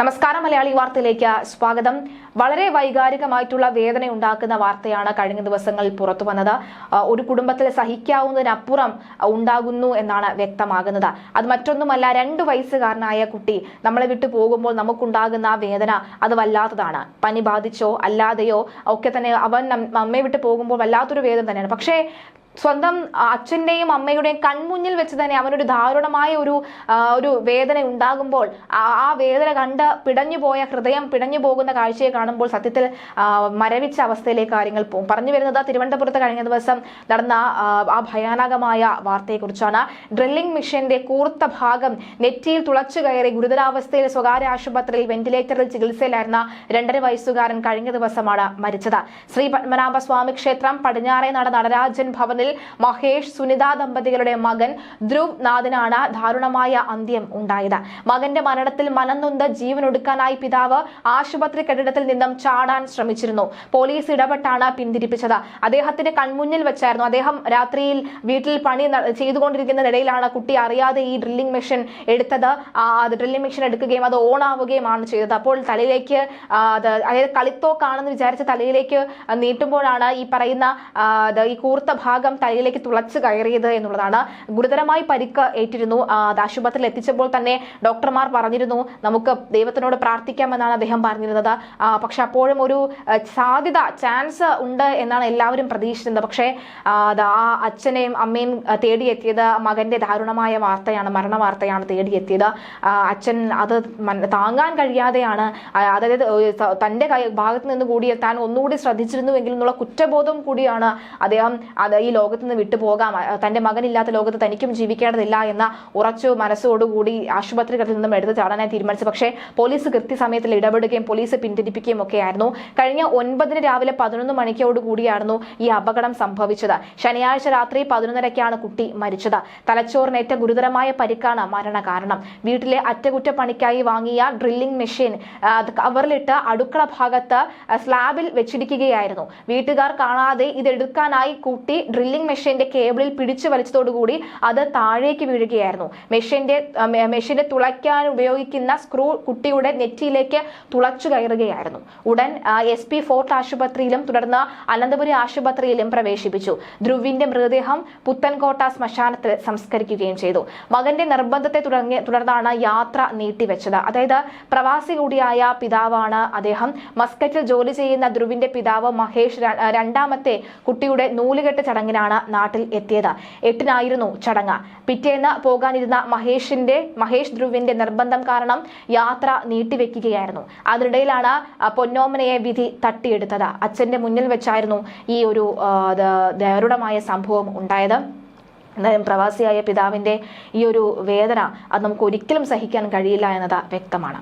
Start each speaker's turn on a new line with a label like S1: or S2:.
S1: നമസ്കാരം മലയാളി വാർത്തയിലേക്ക് സ്വാഗതം. വളരെ വൈകാരികമായിട്ടുള്ള വേദന ഉണ്ടാക്കുന്ന വാർത്തയാണ് കഴിഞ്ഞ ദിവസങ്ങളിൽ പുറത്തു വന്നത്. ഒരു കുടുംബത്തിൽ സഹിക്കാവുന്നതിനപ്പുറം ഉണ്ടാകുന്നു എന്നാണ് വ്യക്തമാകുന്നത്. അത് മറ്റൊന്നുമല്ല രണ്ടു വയസ്സുകാരനായ കുട്ടി നമ്മളെ വിട്ടു പോകുമ്പോൾ നമുക്കുണ്ടാകുന്ന വേദന അത് വല്ലാത്തതാണ്. പനി ബാധിച്ചോ അല്ലാതെയോ ഒക്കെ തന്നെ അവൻ അമ്മയെ വിട്ടു പോകുമ്പോൾ വല്ലാത്തൊരു വേദന തന്നെയാണ്. പക്ഷേ സ്വന്തം അച്ഛന്റെയും അമ്മയുടെയും കൺമുന്നിൽ വെച്ച് തന്നെ അവനൊരു ദാരുണമായ ഒരു ഒരു വേദന ഉണ്ടാകുമ്പോൾ ആ വേദന കണ്ട് പിടഞ്ഞു പോയ ഹൃദയം പിടഞ്ഞു പോകുന്ന കാഴ്ചയെ കാണുമ്പോൾ സത്യത്തിൽ മരവിച്ച അവസ്ഥയിലേക്ക് കാര്യങ്ങൾ പോകും. പറഞ്ഞു വരുന്നത് തിരുവനന്തപുരത്ത് കഴിഞ്ഞ ദിവസം നടന്ന ആ, ഭയാനകമായ വാർത്തയെക്കുറിച്ചാണ്. ഡ്രില്ലിംഗ് മെഷീന്റെ കൂർത്ത ഭാഗം നെറ്റിയിൽ തുളച്ചു കയറി ഗുരുതരാവസ്ഥയിൽ സ്വകാര്യ ആശുപത്രിയിൽ വെന്റിലേറ്ററിൽ ചികിത്സയിലായിരുന്ന രണ്ടര വയസ്സുകാരൻ കഴിഞ്ഞ ദിവസമാണ് മരിച്ചത്. ശ്രീ പത്മനാഭ സ്വാമി ക്ഷേത്രം പടിഞ്ഞാറേ നട നടരാജൻ ഭവനിൽ മഹേഷ് സുനിത ദമ്പതികളുടെ മകൻ ധ്രുവ് നാഥിനാണ് ദാരുണമായ അന്ത്യം ഉണ്ടായത്. മകന്റെ മരണത്തിൽ മനംനൊന്ത് ജീവനൊടുക്കാനായി പിതാവ് ആശുപത്രി കെട്ടിടത്തിൽ നിന്നും ചാടാൻ ശ്രമിച്ചിരുന്നു. പോലീസ് ഇടപെട്ടാണ് പിന്തിരിപ്പിച്ചത്. അദ്ദേഹത്തിന്റെ കൺമുന്നിൽ വെച്ചായിരുന്നു. അദ്ദേഹം രാത്രിയിൽ വീട്ടിൽ പണി ചെയ്തുകൊണ്ടിരിക്കുന്നതിനിടയിലാണ് കുട്ടി അറിയാതെ ഈ ഡ്രില്ലിംഗ് മെഷീൻ എടുത്തത്. ഡ്രില്ലിംഗ് മെഷീൻ എടുക്കുകയും അത് ഓൺ ആവുകയുമാണ് ചെയ്തത്. അപ്പോൾ തലയിലേക്ക് അതായത് കളിത്തോക്കാണെന്ന് വിചാരിച്ച് തലയിലേക്ക് നീട്ടുമ്പോഴാണ് ഈ പറയുന്ന ഈ കൂർത്ത ഭാഗം തലയിലേക്ക് തുളച്ച് കയറിയത് എന്നുള്ളതാണ് ഗുരുതരമായി പരിക്ക് ഏറ്റിരുന്നു. ആശുപത്രിയിൽ എത്തിച്ചപ്പോൾ തന്നെ ഡോക്ടർമാർ പറഞ്ഞിരുന്നു നമുക്ക് ദൈവത്തിനോട് പ്രാർത്ഥിക്കാമെന്നാണ് അദ്ദേഹം പറഞ്ഞിരുന്നത്. പക്ഷെ അപ്പോഴും ഒരു സാധ്യത ചാൻസ് ഉണ്ട് എന്നാണ് എല്ലാവരും പ്രതീക്ഷിച്ചിരുന്നത്. പക്ഷേ ആ, അച്ഛനെയും അമ്മയും തേടിയെത്തിയത് മകന്റെ ദാരുണമായ വാർത്തയാണ് മരണ വാർത്തയാണ് തേടിയെത്തിയത് അച്ഛൻ അത് താങ്ങാൻ കഴിയാതെയാണ് അതായത് തന്റെ ഭാഗത്ത് നിന്ന് കൂടി താൻ ഒന്നുകൂടി ശ്രദ്ധിച്ചിരുന്നുവെങ്കിൽ എന്നുള്ള കുറ്റബോധം കൂടിയാണ് അദ്ദേഹം ഈ ലോകത്ത് നിന്ന് വിട്ടുപോകാം തന്റെ മകനില്ലാത്ത ലോകത്ത് തനിക്കും ജീവിക്കേണ്ടതില്ല എന്ന ഉറച്ചു മനസ്സോടുകൂടി ആശുപത്രികളിൽ നിന്നും എടുത്ത് ചാടാനായി തീരുമാനിച്ചു. പക്ഷേ പോലീസ് കൃത്യസമയത്തിൽ ഇടപെടുകയും പോലീസ് പിന്തിരിപ്പിക്കുകയും ഒക്കെ ആയിരുന്നു കഴിഞ്ഞ ഒൻപതിന് രാവിലെ പതിനൊന്ന് മണിക്കോട് കൂടിയായിരുന്നു ഈ അപകടം സംഭവിച്ചത്. ശനിയാഴ്ച രാത്രി പതിനൊന്നരയ്ക്കാണ് കുട്ടി മരിച്ചത്. തലച്ചോറിനേറ്റ ഗുരുതരമായ പരിക്കാണ് മരണ കാരണം വീട്ടിലെ അറ്റകുറ്റപ്പണിക്കായി വാങ്ങിയ ഡ്രില്ലിംഗ് മെഷീൻ കവറിലിട്ട് അടുക്കള ഭാഗത്ത് സ്ലാബിൽ വെച്ചിരിക്കുകയായിരുന്നു. വീട്ടുകാർ കാണാതെ ഇതെടുക്കാനായി കുട്ടി കുട്ടി ഡ്രില്ലിംഗ് മെഷീന്റെ കേബിളിൽ പിടിച്ചു വലിച്ചതോടുകൂടി അത് താഴേക്ക് വീഴുകയായിരുന്നു. മെഷീന്റെ മെഷീനെ തുളയ്ക്കാൻ ഉപയോഗിക്കുന്ന സ്ക്രൂ കുട്ടിയുടെ നെറ്റിയിലേക്ക് തുളച്ചു കയറുകയായിരുന്നു. ഉടൻ എസ് പി ഫോർട്ട് ആശുപത്രിയിലും തുടർന്ന് അനന്തപുരി ആശുപത്രിയിലും പ്രവേശിപ്പിച്ചു. ധ്രുവിന്റെ മൃതദേഹം പുത്തൻകോട്ട ശ്മശാനത്തിൽ സംസ്കരിക്കുകയും ചെയ്തു. മകന്റെ നിർബന്ധത്തെ തുടങ്ങി തുടർന്നാണ് യാത്ര നീട്ടിവെച്ചത്. അതായത് പ്രവാസി കൂടിയായ പിതാവാണ് അദ്ദേഹം. മസ്കറ്റിൽ ജോലി ചെയ്യുന്ന ധ്രുവിന്റെ പിതാവ് മഹേഷ് രണ്ടാമത്തെ കുട്ടിയുടെ നൂലുകെട്ട് ചടങ്ങിനാണ് നാട്ടിൽ എത്തിയത്. എട്ടിനായിരുന്നു ചടങ്ങ്. പിറ്റേന്ന് പോകാനിരുന്ന മഹേഷിന്റെ മഹേഷ് ധ്രുവിന്റെ നിർബന്ധം കാരണം യാത്ര നീട്ടിവെക്കുകയായിരുന്നു. അതിനിടയിലാണ് പൊന്നോമനയെ വിധി തട്ടിയെടുത്തത്. അച്ഛന്റെ മുന്നിൽ വെച്ചായിരുന്നു ഈ ഒരു ദാരുണമായ സംഭവം ഉണ്ടായത്. എന്തായാലും പ്രവാസിയായ പിതാവിന്റെ ഈ ഒരു വേദന അത് നമുക്ക് ഒരിക്കലും സഹിക്കാൻ കഴിയില്ല എന്നത് വ്യക്തമാണ്.